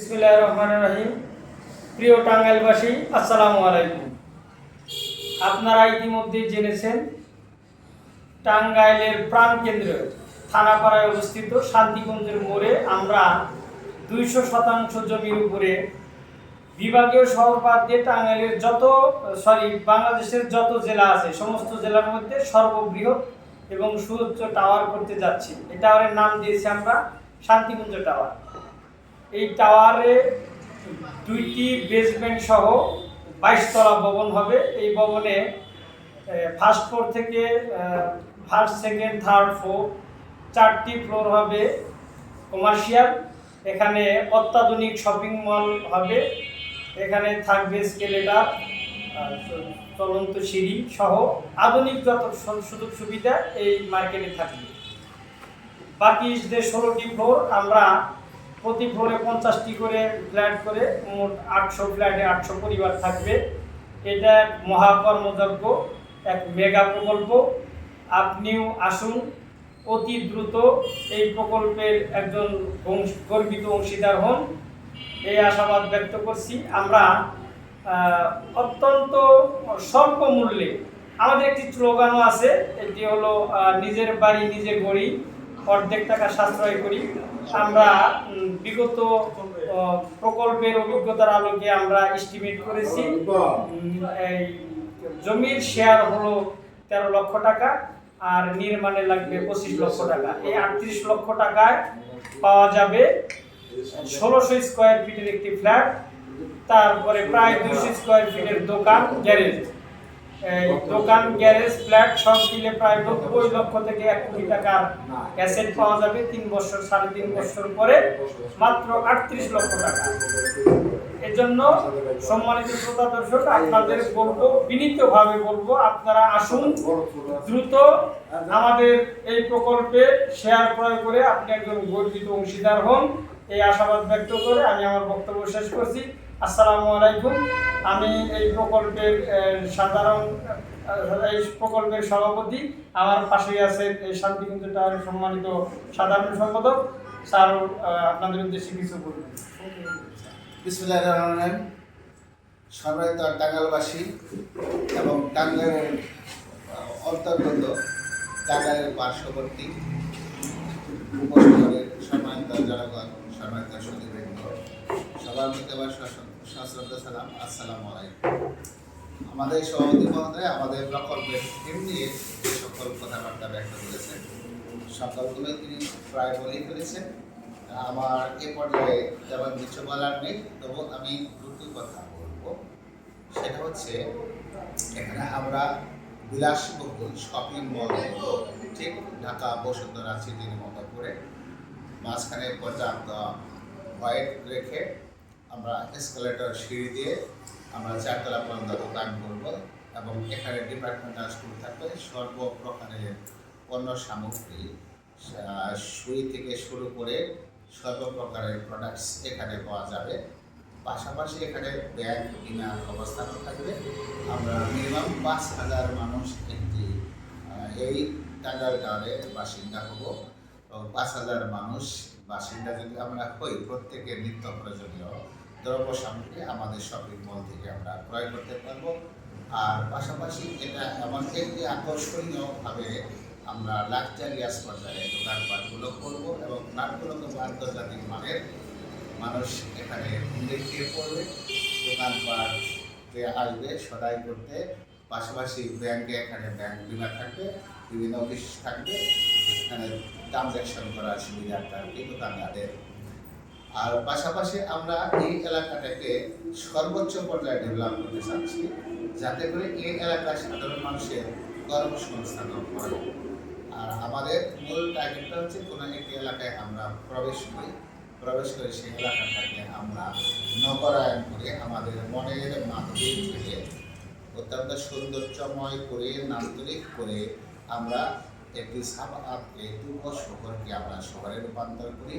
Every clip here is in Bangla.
বিসমিল্লাহ রহমান রহিম। প্রিয় টাঙ্গাইলবাসী, আসসালামু আলাইকুম। আপনারা ইতিমধ্যে জেনেছেন, টাঙ্গাইলের প্রাণকেন্দ্র থানাপাড়ায় অবস্থিত শান্তিকুঞ্জের মোড়ে আমরা দুইশো শতাংশ জমির উপরে বিভাগীয় বাদ দিয়ে টাঙ্গাইলের যত, সরি, বাংলাদেশের যত জেলা আছে, সমস্ত জেলার মধ্যে সর্ববৃহৎ এবং সুউচ্চ টাওয়ার করতে যাচ্ছি। এই টাওয়ারের নাম দিয়েছি আমরা শান্তিকুঞ্জ টাওয়ার। এই টাওয়ারে দুইটি বেসমেন্ট সহ বাইশ তলা ভবন হবে। এই ভবনে ফার্স্ট ফ্লোর থেকে ফার্স্ট সেকেন্ড থার্ড ফ্লোর চারটি ফ্লোর হবে কমার্শিয়াল এখানে অত্যাধুনিক শপিং মল হবে। এখানে থাকবে স্কেলেটার চলন্ত সিঁড়ি সহ আধুনিক যত সুযোগ সুবিধা এই মার্কেটে থাকবে। বাকি যে ষোলোটি ফ্লোর আমরা প্রতি ফ্লোরে পঞ্চাশটি করে ফ্ল্যাট করে মোট আটশো ফ্ল্যাটে আটশো পরিবার থাকবে। এটা এক মহাকর্মযজ্ঞ এক মেগা প্রকল্প। আপনিও আসুন, অতি দ্রুত এই প্রকল্পের একজন গর্বিত অংশীদার হন। এই আশাবাদ ব্যক্ত করছি। আমরা অত্যন্ত স্বল্প মূল্যে, আমাদের একটি স্লোগানও আছে, এটি হলো নিজের বাড়ি নিজে গড়ি। অর্ধেক টাকা সাশ্রয় করি। আমরা বিগত প্রকল্পের অভিজ্ঞতার আলোকে আমরা এস্টিমেট করেছি। এই জমির শেয়ার হলো তেরো লক্ষ টাকা আর নির্মাণে লাগবে পঁচিশ লক্ষ টাকা। এই আটত্রিশ লক্ষ টাকায় পাওয়া যাবে ষোলোশো স্কোয়ার ফিটের একটি ফ্ল্যাট তারপরে প্রায় দুশো স্কোয়ার ফিটের দোকান গ্যারেজ দোকান, গ্যারেজ, ফ্ল্যাট সব মিলে প্রায় নব্বই লক্ষ থেকে এক কোটি টাকার অ্যাসেট পাওয়া যাবে তিন বছর, সাড়ে তিন বছর পরে, মাত্র আটত্রিশ লক্ষ টাকা। এজন্য সম্মানিত শ্রোতা দর্শক, আপনাদের বলব, বিনীতভাবে বলব, আপনারা আসুন, দ্রুত আমাদের এই প্রকল্পে শেয়ার ক্রয় করে আপনি একজন গর্বিত অংশীদার হন। এই আশাবাদ ব্যক্ত করে আমি আমার বক্তব্য শেষ করছি। আসসালামু আলাইকুম। আমি এই প্রকল্পের সাধারণ এই প্রকল্পের সভাপতি। আমার পাশেই আছে শান্তিকুঞ্জ টাওয়ারের সম্মানিত সাধারণ সম্পাদক। স্যার আপনাদের উদ্দেশ্যে কিছু বিসমুল্লাহ রহমান রহিম। সম্মানিত টাঙ্গালবাসী এবং টাঙ্গাইলের আহ, অন্তর্গত টাঙ্গাইলের পার্শ্ববর্তী উপশহরের সম্মানিত জনগণ সম্মানিত সুদীবৃন্দ সবার মধ্যে আমার সালাম আসসালামু আলাইকুম। আমাদের সভাপতি মহোদয়, আমাদের প্রকল্পের থিম নিয়ে যে সকল কথাবার্তা ব্যক্ত করেছেন সকলগুলোই তিনি প্রায় বলেই ফেলেছেন। আমার এ পর্যায়ে তেমন কিছু বলার নেই, তবু আমি দুটি কথা বলব। সেটা হচ্ছে, এখানে আমরা বিলাসবহুল শপিং মল ঠিক ঢাকা বসুন্ধরা সিটির মতো করে। মাঝখানে পর্যাপ্ত হোয়াইট রেখে আমরা এসকালেটর সিঁড়ি দিয়ে আমরা চারতলা পর্যন্ত দোকান করব এবং এখানে ডিপার্টমেন্টাল স্কুল থাকবে। সর্বপ্রকারের পণ্য সামগ্রী সুই থেকে শুরু করে সর্বপ্রকারের প্রোডাক্টস এখানে পাওয়া যাবে। পাশাপাশি এখানে ব্যাংক বিমার অবস্থানও থাকবে। আমরা মিনিমাম পাঁচ হাজার মানুষ একটি এই টাঙ্গাইল টাওয়ারের বাসিন্দা হব। পাঁচ হাজার মানুষ বাসিন্দা যদি আমরা হই প্রত্যেকের নিত্য প্রয়োজনীয় দ্রব্য সামগ্রী আমাদের শপিং মল থেকে আমরা ক্রয় করতে পারব। আর পাশাপাশি এটা এমন একটি আকর্ষণীয়ভাবে আমরা লাক্সারিয়াস পর্যায়ে দোকানপাটগুলো করব এবং ফ্ল্যাটগুলোকে আন্তর্জাতিক মানের মানুষ এখানে দেখিয়ে পড়বে। দোকানপাট আসবে সদাই করতে। পাশাপাশি ব্যাংকে এখানে ব্যাংক বিমা থাকবে, বিভিন্ন অফিস থাকবে। এখানে ট্রানজ্যাকশন করার সুবিধাটা কি দোকানদারদের আর পাশাপাশি আমরা এই এলাকাটাকে সর্বোচ্চ পর্যায়ে ডেভেলপ করতে চাচ্ছি, যাতে করে এই এলাকার সাধারণ মানুষের কর্মসংস্থান হয় আর আমাদের মূল টার্গেটটা হচ্ছে কোনো একটি এলাকায় আমরা প্রবেশ করি। প্রবেশ করে সেই এলাকাটাকে আমরা নগরায়ন করে আমাদের মনের মাধুরী থেকে অত্যন্ত সৌন্দর্যময় করে, নান্দনিক করে আমরা একটি সাবাকে দুর্গ শহরকে আমরা শহরে রূপান্তর করি।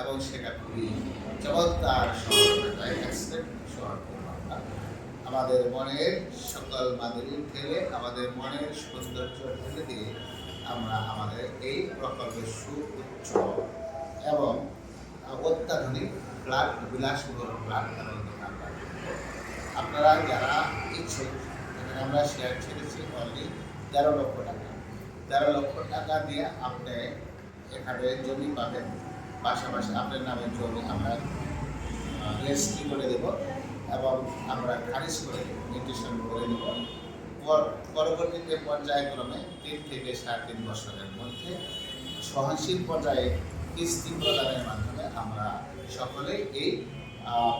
এবং সেটা খুবই চমৎকার আমাদের মনের সকল মাধুরী ঢেলে আমাদের মনের সৌন্দর্য ঢেলে দিয়ে আমরা আমাদের এই প্রকল্পের সুউচ্চ এবং অত্যাধুনিক ফ্ল্যাট বিলাসবহুল ফ্ল্যাট আপনারা যারা ইচ্ছুক, এখানে আমরা শেয়ার ছেড়েছি অনলি তেরো লক্ষ টাকা। তেরো লক্ষ টাকা দিয়ে আপনি এখানে জমি পাবেন। পাশাপাশি আপনার নামে জমি আমরা রেজিস্ট্রি করে দেব এবং আমরা খারিজ করে দেব নিউট্রিশন করে দেব। পরবর্তীতে পর্যায়ক্রমে তিন থেকে সাড়ে তিন বছরের মধ্যে সহনশীল পর্যায়ে কিস্তি প্রদানের মাধ্যমে আমরা সকলেই এই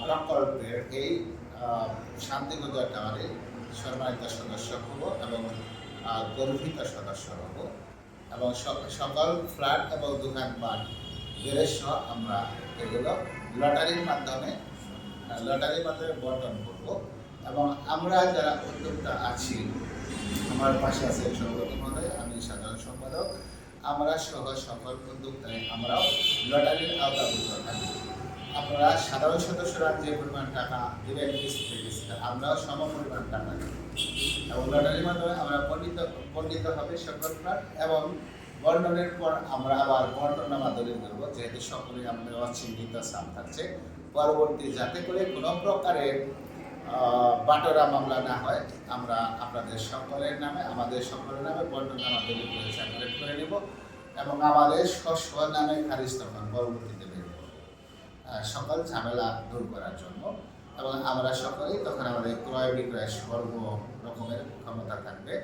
প্রকল্পের এই আহ, শান্তিগঞ্জ টাওয়ারে সম্মানিত সদস্য হব এবং আহ, গর্বিত সদস্য হব এবং সক- সকল ফ্ল্যাট এবং দোকানপাট গ্যারেজ আমরা এগুলো লটারির মাধ্যমে লটারির মাধ্যমে বন্টন করব। এবং আমরা যারা উদ্যোক্তা আছি, আমার পাশে আছে সভাপতি মহোদয়, আমি সাধারণ সম্পাদক। আমরা সহ সকল উদ্যোক্তায় আমরাও লটারির আওতাভুক্ত থাকি। আপনারা সাধারণ সদস্যরা যে পরিমাণ টাকা দেবেন আমরাও সম পরিমাণ টাকা দেব এবং লটারির মাধ্যমে আমরা পণ্ডিত পণ্ডিত হবে সকল এবং বন্টনের পর আমরা আবার বন্টনামা দলিল করব যেহেতু সকলেই আমাদের অচিহ্নিত স্থান থাকছে। পরবর্তী যাতে করে কোনো প্রকারের বাটোরা মামলা না হয়, আমরা আপনাদের সকলের নামে, আমাদের সকলের নামে বন্টনামা দলিল করে সার্কুলেট করে নেব এবং আমাদের শস্য নামে খারিজ তখন পরবর্তীতে বের সকল ঝামেলা দূর করার জন্য এবং আমরা সকলেই তখন আমাদের ক্রয় বিক্রয় সর্ব রকমের ক্ষমতা থাকবে।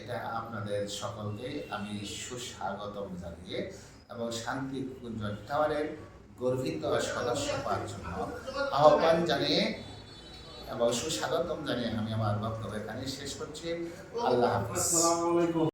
এটা আপনাদের সকলকে আমি সুস্বাগতম জানিয়ে এবং শান্তি কুঞ্জ টাওয়ারের গর্বিত সদস্য পাওয়ার জন্য আহ্বান জানিয়ে এবং সুস্বাগতম জানিয়ে আমি আমার বক্তব্য এখানে শেষ করছি। আল্লাহ হাফিজ।